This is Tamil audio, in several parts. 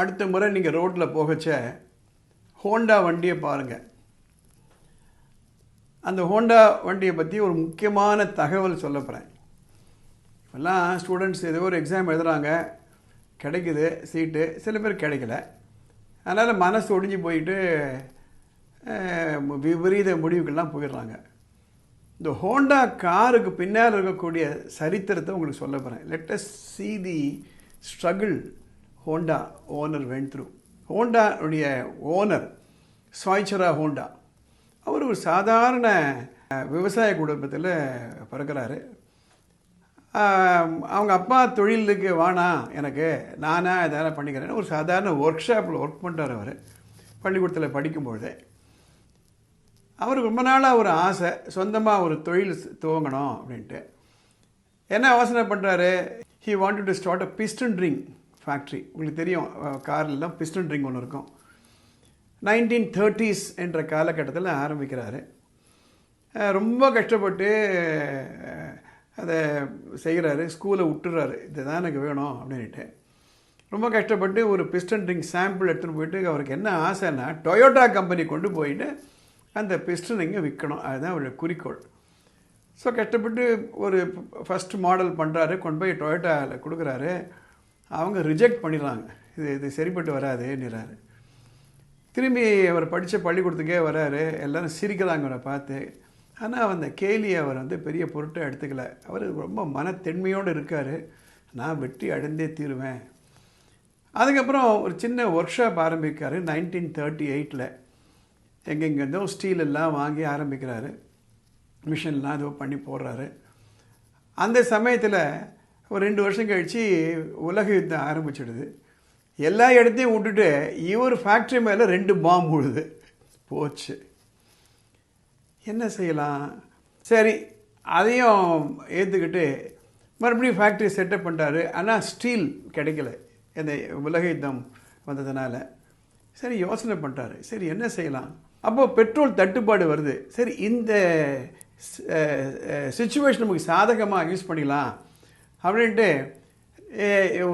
அடுத்த முறை நீங்கள் ரோட்டில் போகச்ச ஹோண்டா வண்டியை பாருங்கள் அந்த ஹோண்டா வண்டியை பற்றி ஒரு முக்கியமான தகவல் சொல்ல போகிறேன் இப்போல்லாம் ஸ்டூடெண்ட்ஸ் ஏதோ ஒரு எக்ஸாம் எழுதுகிறாங்க கிடைக்குது சீட்டு சில பேர் கிடைக்கல. அதனால் மனசு ஒடிஞ்சு போயிட்டு விபரீத முடிவுக்கெல்லாம் போயிடுறாங்க. இந்த ஹோண்டா காருக்கு பின்னால் இருக்கக்கூடிய சரித்திரத்தை உங்களுக்கு சொல்ல போகிறேன் let's see the struggle Honda owner went through ஹோண்டாவுடைய owner சாய்ச்சரா Honda அவர் ஒரு சாதாரண விவசாய குடும்பத்தில் பிறக்கிறாரு. அவங்க அப்பா தொழிலுக்கு வேணாம் எனக்கு நானாக இதெல்லாம் பண்ணிக்கிறேன்னு ஒரு சாதாரண ஒர்க் ஷாப்பில் ஒர்க் பண்ணுறார் அவர். பள்ளிக்கூடத்தில் படிக்கும்பொழுதே. அவருக்கு ரொம்ப நாளாக ஒரு ஆசை சொந்தமாக ஒரு தொழில் துவங்கணும் அப்படின்ட்டு. என்ன யோசனை பண்ணுறாரு he wanted to start a piston ring factory உங்களுக்கு தெரியும் கார்லாம் பிஸ்டன் ட்ரிங்க் ஒன்று இருக்கும். நைன்டீன் தேர்ட்டிஸ் என்ற காலகட்டத்தில் ஆரம்பிக்கிறாரு. ரொம்ப கஷ்டப்பட்டு அதை செய்கிறாரு ஸ்கூலை விட்டுறாரு. இதுதான் எனக்கு வேணும் அப்படின்ட்டு ரொம்ப கஷ்டப்பட்டு ஒரு பிஸ்டன் ட்ரிங்க் சாம்பிள் எடுத்துகிட்டு போயிட்டு அவருக்கு என்ன ஆசைன்னா டொயோட்டா கம்பெனி கொண்டு போயிட்டு அந்த பிஸ்டன் ரிங்கை விற்கணும் அதுதான் அவருடைய குறிக்கோள். ஸோ கஷ்டப்பட்டு ஒரு ஃபஸ்ட் மாடல் பண்ணுறாரு கொண்டு போய் டொயோட்டாவில் கொடுக்குறாரு. அவங்க ரிஜெக்ட் பண்ணிடுறாங்க. இது இது சரிப்பட்டு வராதுன்னுறாரு. திரும்பி அவர் படித்த பள்ளிக்கூடத்துக்கே வராரு. எல்லோரும் சிரிக்கிறாங்க அவரை பார்த்து. ஆனால் அந்த கேலி அவர் வந்து பெரிய பொருட்டை எடுத்துக்கல. அவர் ரொம்ப மனத்தென்மையோடு இருக்கார். நான் வெற்றி அடைந்தே தீருவேன். அதுக்கப்புறம் ஒரு சின்ன ஒர்க் ஷாப் ஆரம்பிக்கார் நைன்டீன் தேர்ட்டி எயிட்டில் எங்கெங்கேருந்தோ ஸ்டீல் எல்லாம் வாங்கி ஆரம்பிக்கிறாரு. மிஷின்லாம் ஏதோ பண்ணி போடுறாரு. அந்த சமயத்தில் ஒரு ரெண்டு வருஷம் கழித்து உலக யுத்தம் ஆரம்பிச்சிடுது. எல்லா இடத்தையும் விட்டுட்டு இவர் ஃபேக்ட்ரி மேலே ரெண்டு பாம்பு விழுது. போச்சு. என்ன செய்யலாம்? சரி அதையும் ஏற்றுக்கிட்டு மறுபடியும் ஃபேக்ட்ரி செட்டப் பண்ணிட்டாரு. ஆனால் ஸ்டீல் கிடைக்கல. இந்த உலக யுத்தம் வந்ததுனால. சரி யோசனை பண்ணிட்டாரு. சரி என்ன செய்யலாம்? அப்போது பெட்ரோல் தட்டுப்பாடு வருது. சரி இந்த சுச்சுவேஷன் நமக்கு சாதகமாக யூஸ் பண்ணிக்கலாம். அப்படின்ட்டு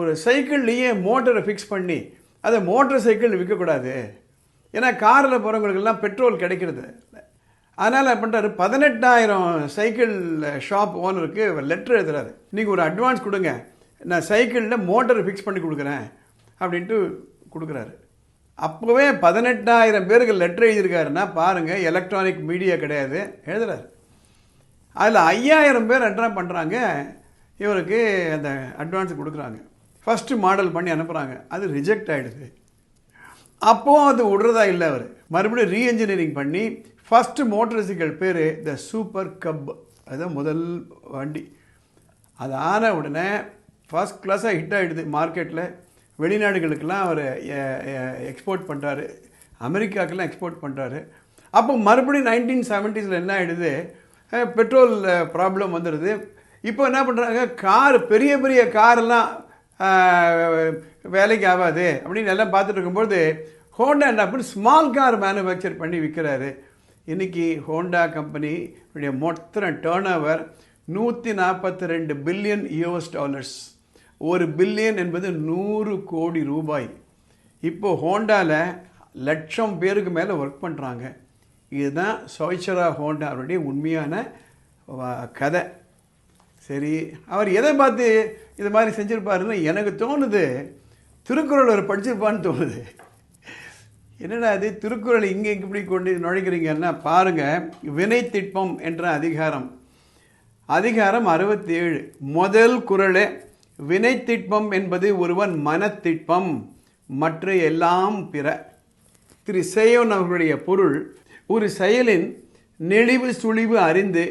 ஒரு சைக்கிள்லேயே மோட்டரை ஃபிக்ஸ் பண்ணி அதை மோட்டர் சைக்கிள் விற்கக்கூடாது. ஏன்னா காரில் போகிறவங்களுக்கெல்லாம் பெட்ரோல் கிடைக்கிறது. அதனால் பண்ணுறாரு பதினெட்டாயிரம் சைக்கிள் ஷாப் ஓனருக்கு லெட்டர் எழுதுறாரு. நீங்கள் ஒரு அட்வான்ஸ் கொடுங்க. நான் சைக்கிளில் மோட்டர் ஃபிக்ஸ் பண்ணி கொடுக்குறேன். அப்படின்ட்டு கொடுக்குறாரு. அப்போவே பதினெட்டாயிரம் பேருக்கு லெட்டர் எழுதியிருக்காருன்னா பாருங்கள் எலக்ட்ரானிக் மீடியா கிடையாது எழுதுறாரு. அதில் ஐயாயிரம் பேர் அட்ரா பண்ணுறாங்க இவருக்கு அந்த அட்வான்ஸ் கொடுக்குறாங்க. ஃபஸ்ட்டு மாடல் பண்ணி அனுப்புகிறாங்க அது ரிஜெக்ட் ஆகிடுது அப்போவும் அது விடுறதா இல்லை அவர். மறுபடியும் ரீஎன்ஜினியரிங் பண்ணி ஃபஸ்ட்டு மோட்டார் சைக்கிள் பேர் த சூப்பர் கப் அதுதான் முதல் வண்டி. அது ஆன உடனே ஃபர்ஸ்ட் கிளாஸாக ஹிட் ஆகிடுது மார்க்கெட்டில் வெளிநாடுகளுக்கெல்லாம் அவர் எக்ஸ்போர்ட் பண்ணுறாரு அமெரிக்காக்கெல்லாம் எக்ஸ்போர்ட் பண்ணுறாரு அப்போ மறுபடியும் நைன்டீன் செவன்ட்டீஸில் என்ன ஆகிடுது பெட்ரோல் ப்ராப்ளம் வந்துடுது இப்போ என்ன பண்ணுறாங்க கார் பெரிய பெரிய காரெல்லாம் வேலைக்கு ஆகாது அப்படின்னு எல்லாம் பார்த்துட்டு இருக்கும்போது ஹோண்டா என்ன பண்ணி ஸ்மால் கார் மேனுஃபேக்சர் பண்ணி விற்கிறாரு இன்னைக்கு ஹோண்டா கம்பெனி உடைய மொத்த டேர்ன் ஓவர் நூற்றி நாற்பத்தி ரெண்டு பில்லியன் யூஎஸ் டாலர்ஸ் ஒரு பில்லியன் என்பது நூறு கோடி ரூபாய். இப்போ ஹோண்டாவில் லட்சம் பேருக்கு மேலே ஒர்க் பண்ணுறாங்க இதுதான் சோய்ச்சரா ஹோண்டா அவருடைய உண்மையான கதை. சரி அவர் எதை பார்த்து இது மாதிரி செஞ்சுருப்பாருன்னு எனக்கு தோணுது. திருக்குறள் அவர் படிச்சிருப்பான்னு தோணுது. என்னடா அது திருக்குறள் இங்கே இப்படி கொண்டு நுழைக்கிறீங்கன்னா பாருங்கள் வினை திட்பம் என்ற அதிகாரம். அதிகாரம் அறுபத்தி ஏழு முதல் குரலே வினை திட்பம் என்பது ஒருவன் மனத்திட்பம் மற்ற எல்லாம் பிற. திரு சேயோன் அவர்களுடைய பொருள் ஒரு செயலின் நெளிவு சுழிவு அறிந்து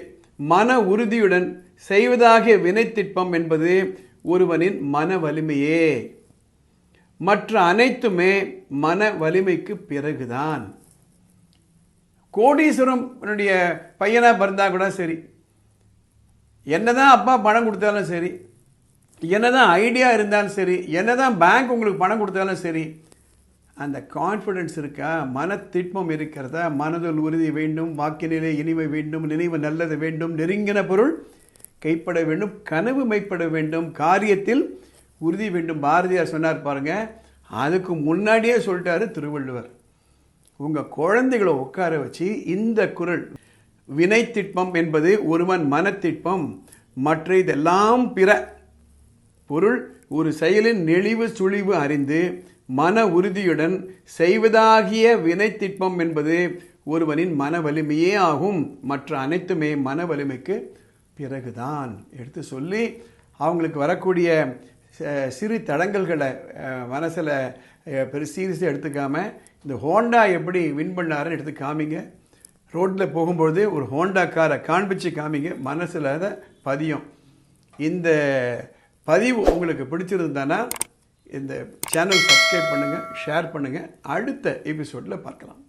மன உறுதியுடன் செய்வதாகிய வினைத்திட்பம் என்பது ஒருவனின் மன வலிமையே. மற்ற அனைத்துமே மன வலிமைக்கு பிறகுதான். கோடீஸ்வரனுடைய பையனாக பிறந்தா கூட சரி. என்னதான் அப்பா பணம் கொடுத்தாலும் சரி. என்னதான் ஐடியா இருந்தாலும் சரி. என்னதான் பேங்க் உங்களுக்கு பணம் கொடுத்தாலும் சரி. அந்த கான்ஃபிடென்ஸ் இருக்கா? மனத்திட்பம் இருக்கிறதா? மனதில் உறுதி வேண்டும் வாக்கினிலே இனிமை வேண்டும் நினைவு நல்லது வேண்டும் நெருங்கின பொருள் கைப்பட வேண்டும் கனவு மைப்பட வேண்டும் காரியத்தில் உறுதி வேண்டும். பாரதியார் சொன்னார் பாருங்க அதுக்கு முன்னாடியே சொல்லிட்டாரு திருவள்ளுவர். உங்கள் குழந்தைகளை உட்கார வச்சு இந்த குரல் வினைத்திட்பம் என்பது ஒருவன் மனத்திட்பம் மற்ற இதெல்லாம் பிற பொருள் ஒரு செயலின் நெளிவு சுழிவு அறிந்து மன உறுதியுடன் செய்வதாகிய வினைத்திட்பம் என்பது ஒருவனின் மன வலிமையே ஆகும். மற்ற அனைத்துமே மன வலிமைக்கு பிறகுதான் எடுத்து சொல்லி அவங்களுக்கு வரக்கூடிய சிறு தடங்கல்களை மனசில் பெரு சீரியஸாக எடுத்துக்காமல் இந்த ஹோண்டா எப்படி வின் பண்ணாருன்னு எடுத்து காமிங்க. ரோட்டில் போகும்பொழுது ஒரு ஹோண்டா காரை காண்பிச்சு காமிங்க. மனசில் அதை பதியும். இந்த பதிவு உங்களுக்கு பிடிச்சிருந்தானா இந்த சேனல் சப்ஸ்கிரைப் பண்ணுங்கள் ஷேர் பண்ணுங்கள் அடுத்த எபிசோடில் பார்க்கலாம்.